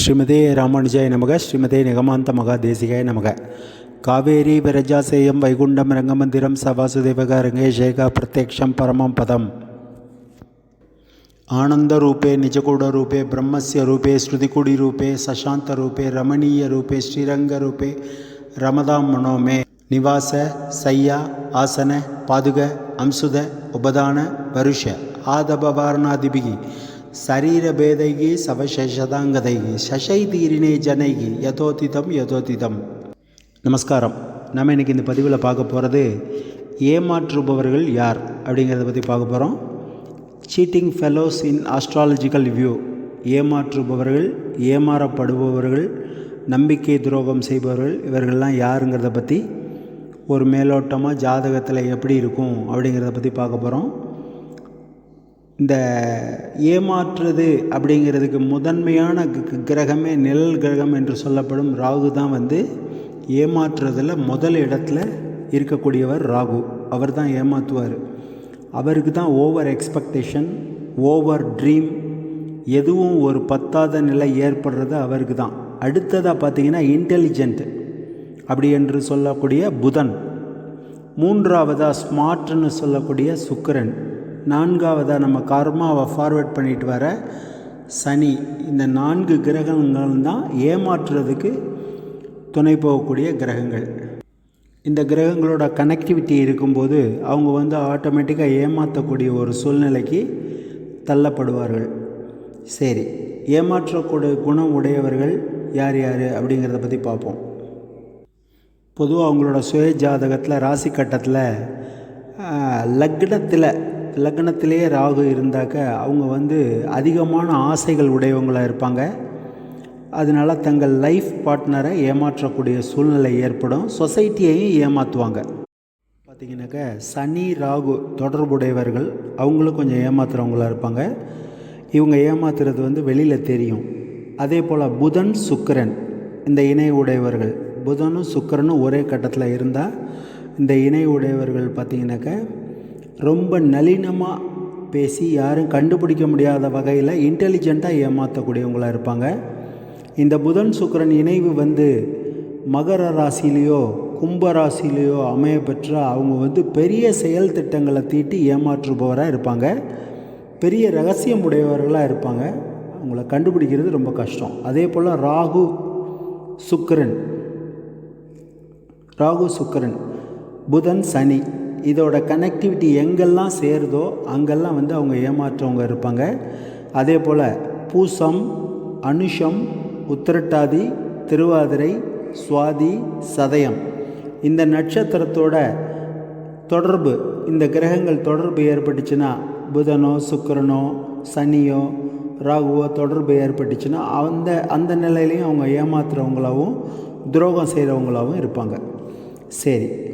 ஸ்ரீமதே ராமானுஜாய நமக ஸ்ரீமதே நிகமாந்த மகா தேசிகாய நமக. காவேரி விரஜாசேயம் வைகுண்டம் ரங்கமந்திரம் சவாசுதேவக ரங்கேஷேகா பிரத்யக்ஷம் பரமம் பதம். ஆனந்தரூபே நிஜகூடரூபே பிரம்மஸ்ய ரூபே ஸ்ருதிகுடிரூபே சசாந்தரூபே ரமணீயரூபே ஸ்ரீரங்கரூபே ரமதாம் மனோமே. நிவாச சையா ஆசன பாதுக அம்சுத உபதான வருஷ ஆதபவாரணாதிபிகி சரீரபேதைகி சவசதாங்கதைகி சசை தீரினே ஜனைகி யதோதிதம் யதோதிதம். நமஸ்காரம். நம்ம இன்றைக்கி இந்த பதிவில் பார்க்க போகிறது ஏமாற்றுபவர்கள் யார் அப்படிங்கிறத பற்றி பார்க்க போகிறோம் cheating fellows in astrological view ஏமாற்றுபவர்கள் ஏமாறப்படுபவர்கள் நம்பிக்கை துரோகம் செய்பவர்கள் இவர்கள்லாம் யாருங்கிறத பற்றி ஒரு மேலோட்டமாக ஜாதகத்தில் எப்படி இருக்கும் அப்படிங்கிறத பற்றி பார்க்க போகிறோம் இந்த ஏமாற்றுறது அப்படிங்கிறதுக்கு முதன்மையான க- கிரகமே நிழல் கிரகம் என்று சொல்லப்படும் ராகு தான் வந்து ஏமாற்றுறதில் முதல் இடத்துல இருக்கக்கூடியவர் ராகு. அவர் தான் ஏமாற்றுவார் அவருக்கு தான் ஓவர் எக்ஸ்பெக்டேஷன் ஓவர் ட்ரீம் எதுவும் ஒரு பத்தாத நிலை ஏற்படுறது அவருக்கு தான். அடுத்ததாக பார்த்தீங்கன்னா இன்டெலிஜென்ட் அப்படி என்று சொல்லக்கூடிய புதன். மூன்றாவதாக ஸ்மார்ட்னு சொல்லக்கூடிய சுக்கரன். நான்காவதாக நம்ம கர்மாவை ஃபார்வர்ட் பண்ணிட்டு வர சனி. இந்த நான்கு கிரகங்கள் தான் ஏமாற்றுறதுக்கு துணை போகக்கூடிய கிரகங்கள். இந்த கிரகங்களோட கனெக்டிவிட்டி இருக்கும்போது அவங்க வந்து ஆட்டோமேட்டிக்காக ஏமாற்றக்கூடிய ஒரு சூழ்நிலைக்கு தள்ளப்படுவார்கள். சரி ஏமாற்றக்கூடிய குணம் உடையவர்கள் யார் யார் அப்படிங்கிறத பற்றி பார்ப்போம். பொதுவாக அவங்களோட சுய ஜாதகத்தில் ராசி கட்டத்தில் லக்னத்தில் லக்னத்திலேயே ராகு இருந்தாக்க அவங்க வந்து அதிகமான ஆசைகள் உடையவங்களாக இருப்பாங்க. அதனால தங்கள் லைஃப் பார்ட்னரை ஏமாற்றக்கூடிய சூழ்நிலை ஏற்படும். சொசைட்டியையும் ஏமாற்றுவாங்க பார்த்தீங்கன்னாக்க சனி ராகு தொடர்புடையவர்கள் அவங்களும் கொஞ்சம் ஏமாத்துறவங்களாக இருப்பாங்க. இவங்க ஏமாத்துறது வந்து வெளியில் தெரியும். அதே போல் புதன் சுக்கரன் இந்த இணை உடையவர்கள். புதனும் சுக்கரனும் ஒரே கட்டத்தில் இருந்தால் இந்த இணை உடையவர்கள் பார்த்தீங்கன்னாக்க ரொம்ப நளினமாக பேசி யாரும் கண்டுபிடிக்க முடியாத வகையில் இன்டெலிஜெண்ட்டாக ஏமாற்றக்கூடியவங்களாக இருப்பாங்க. இந்த புதன் சுக்கரன் இணைவு வந்து மகர ராசிலேயோ கும்ப ராசிலேயோ அமைய பெற்ற அவங்க வந்து பெரிய செயல் திட்டங்களை தீட்டி ஏமாற்றுபவராக இருப்பாங்க. பெரிய ரகசியம் உடையவர்களாக இருப்பாங்க. அவங்கள கண்டுபிடிக்கிறது ரொம்ப கஷ்டம். அதே போல் ராகு சுக்கரன். ராகு சுக்கரன் புதன் சனி. இதோட கனெக்டிவிட்டி எங்கெல்லாம் சேருதோ அங்கெல்லாம் வந்து அவங்க ஏமாற்றவங்க இருப்பாங்க. அதே போல் பூசம் அனுஷம் உத்திரட்டாதி திருவாதிரை சுவாதி சதயம். இந்த நட்சத்திரத்தோட தொடர்பு இந்த கிரகங்கள் தொடர்பு ஏற்பட்டுச்சுன்னா புதனோ சுக்கரனோ சனியோ ராகுவோ தொடர்பு ஏற்பட்டுச்சுன்னா அந்த அந்த நிலையிலையும் அவங்க ஏமாத்துறவங்களாவும் துரோகம் செய்கிறவங்களாவும் இருப்பாங்க. சரி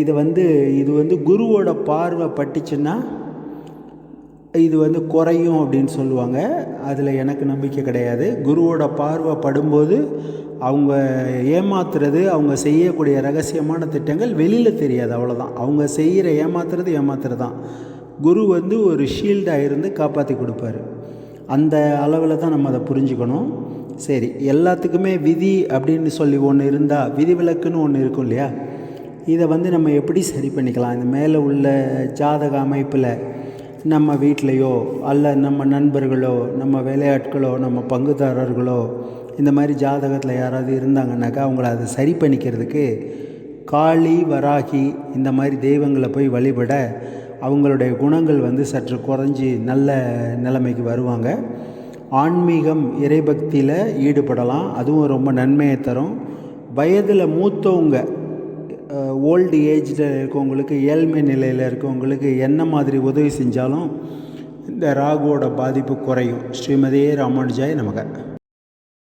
இது வந்து இது வந்து குருவோட பார்வை பட்டுச்சுன்னா இது வந்து குறையும் அப்படின்னு சொல்லுவாங்க. அதில் எனக்கு நம்பிக்கை கிடையாது. குருவோட பார்வை படும்போது அவங்க ஏமாத்துறது அவங்க செய்யக்கூடிய ரகசியமான திட்டங்கள் வெளியில் தெரியாது அவ்வளோதான் அவங்க செய்கிற ஏமாத்துறது ஏமாத்துறது தான் குரு வந்து ஒரு ஷீல்டாக இருந்து காப்பாற்றி கொடுப்பாரு. அந்த அளவில் தான் நம்ம அதை புரிஞ்சுக்கணும். சரி எல்லாத்துக்குமே விதி அப்படின்னு சொல்லி ஒன்று இருந்தால் விதிவிலக்குன்னு ஒன்று இருக்கும் இல்லையா? இதை வந்து நம்ம எப்படி சரி பண்ணிக்கலாம்? இந்த மேலே உள்ள ஜாதக அமைப்பில் நம்ம வீட்லேயோ அல்ல நம்ம நண்பர்களோ நம்ம வேலையாட்களோ நம்ம பங்குதாரர்களோ இந்த மாதிரி ஜாதகத்தில் யாராவது இருந்தாங்கன்னாக்கா அவங்கள அதை சரி பண்ணிக்கிறதுக்கு காளி வராகி இந்த மாதிரி தெய்வங்களை போய் வழிபட அவங்களுடைய குணங்கள் வந்து சற்று குறைஞ்சி நல்ல நிலைமைக்கு வருவாங்க. ஆன்மீகம் இறைபக்தியில் ஈடுபடலாம். அதுவும் ரொம்ப நன்மையை தரும். வயதில் மூத்தவங்க ஓல்டு ஏஜில் இருக்கவங்களுக்கு ஏழ்மை நிலையில் இருக்கவங்களுக்கு என்ன மாதிரி உதவி செஞ்சாலும் இந்த ராகுவோட பாதிப்பு குறையும். ஸ்ரீமதியே ராமானுஜாய் நமக்கு